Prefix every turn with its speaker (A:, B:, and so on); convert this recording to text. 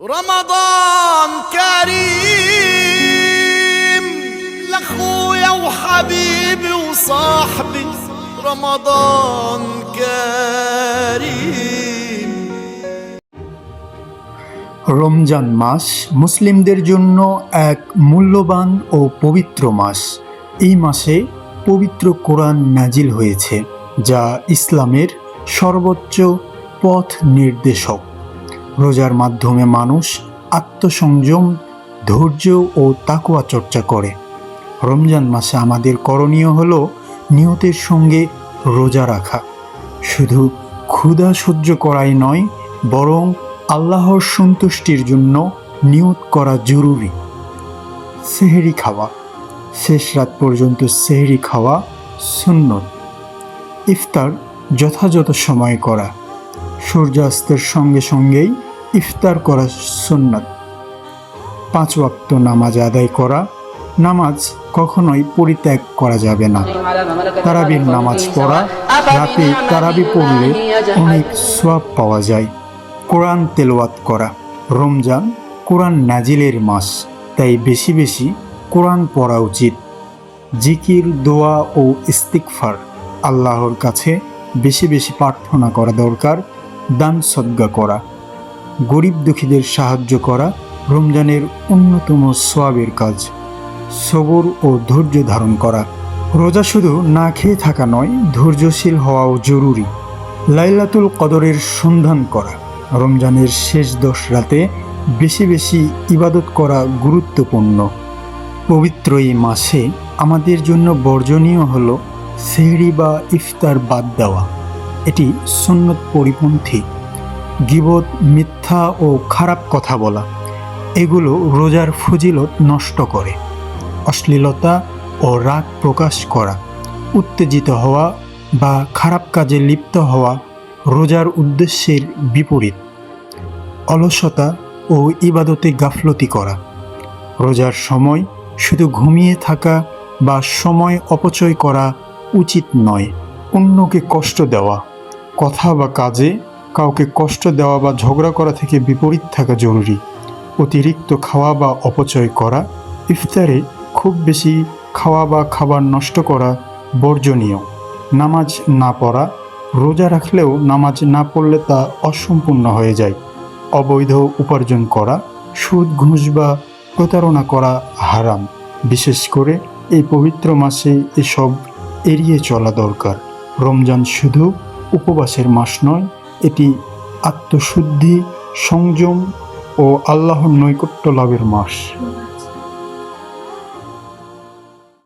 A: رمضان كريم لاخويا وحبيبي وصاحبي رمضان كريم
B: রমজান মাস মুসলিমদের জন্য এক মূল্যবান ও পবিত্র মাস এই মাসে পবিত্র কোরআন নাজিল হয়েছে যা ইসলামের সর্বোচ্চ পথ নির্দেশক রোজার মাধ্যমে মানুষ আত্মসংযম, ধৈর্য ও তাকুয়া চর্চা করে। রমজান মাসে আমাদের করণীয় হলো নিয়তের সঙ্গে রোজা রাখা। শুধু ক্ষুধা সহ্য করাই নয়, বরং আল্লাহর সন্তুষ্টির জন্য নিয়ত করা জরুরি। সেহেরি খাওয়া। শেষ রাত পর্যন্ত সেহেরি খাওয়া সুন্নত। ইফতার যথাযথ সময় করা। সূর্যাস্তের সঙ্গে সঙ্গেই ইফতার করা সুন্নত। পাঁচ ওয়াক্ত নামাজ আদায় করা, নামাজ কখনোই পরিত্যাগ করা যাবে না। তারাবির নামাজ পড়া, রাতে তারাবি পড়লে অনেক সোয়াব পাওয়া যায়। কোরআন তেলাওয়াত করা, রমজান কোরআন নাজিলের মাস, তাই বেশি বেশি কোরআন পড়া উচিত। জিকির, দোয়া ও ইস্তিকফার আল্লাহর কাছে বেশি বেশি প্রার্থনা করা দরকার। দান সদ্গা করা, গরিব দুঃখীদের সাহায্য করা রমজানের অন্যতম সোয়াবের কাজ, সবর ও ধৈর্য ধারণ করা। রোজা শুধু না খেয়ে থাকা নয়, ধৈর্যশীল হওয়াও জরুরি। লাইলাতুল কদরের সন্ধান করা, রমজানের শেষ দশ রাতে বেশি বেশি ইবাদত করা গুরুত্বপূর্ণ। পবিত্র এই মাসে আমাদের জন্য বর্জনীয় হল সেহরি বা ইফতার বাদ দেওয়া। এটি সুন্নত পরিপন্থী, গিবত, মিথ্যা ও খারাপ কথা বলা। এগুলো রোজার ফজিলত নষ্ট করে, অশ্লীলতা ও রাগ প্রকাশ করা, উত্তেজিত হওয়া বা খারাপ কাজে লিপ্ত হওয়া রোজার উদ্দেশ্যের বিপরীত। অলসতা ও ইবাদতে গাফলতি করা, রোজার সময় শুধু ঘুমিয়ে থাকা বা সময় অপচয় করা উচিত নয়, অন্যকে কষ্ট দেওয়া। কথা বা কাজে কাউকে কষ্ট দেওয়া বা ঝগড়া করা থেকে বিপরীত থাকা জরুরি। অতিরিক্ত খাওয়া বা অপচয় করা, ইফতারে খুব বেশি খাওয়া বা খাবার নষ্ট করা বর্জনীয়। নামাজ না পড়া, রোজা রাখলেও নামাজ না পড়লে তা অসম্পূর্ণ হয়ে যায়। অবৈধ উপার্জন করা, সুদ, ঘুষ বা প্রতারণা করা হারাম। বিশেষ করে এই পবিত্র মাসে এসব এড়িয়ে চলা দরকার। রমজান শুধু উপবাসের মাস নয় এটি আত্মশুদ্ধি সংযম ও আল্লাহর নৈকট্য লাভের মাস।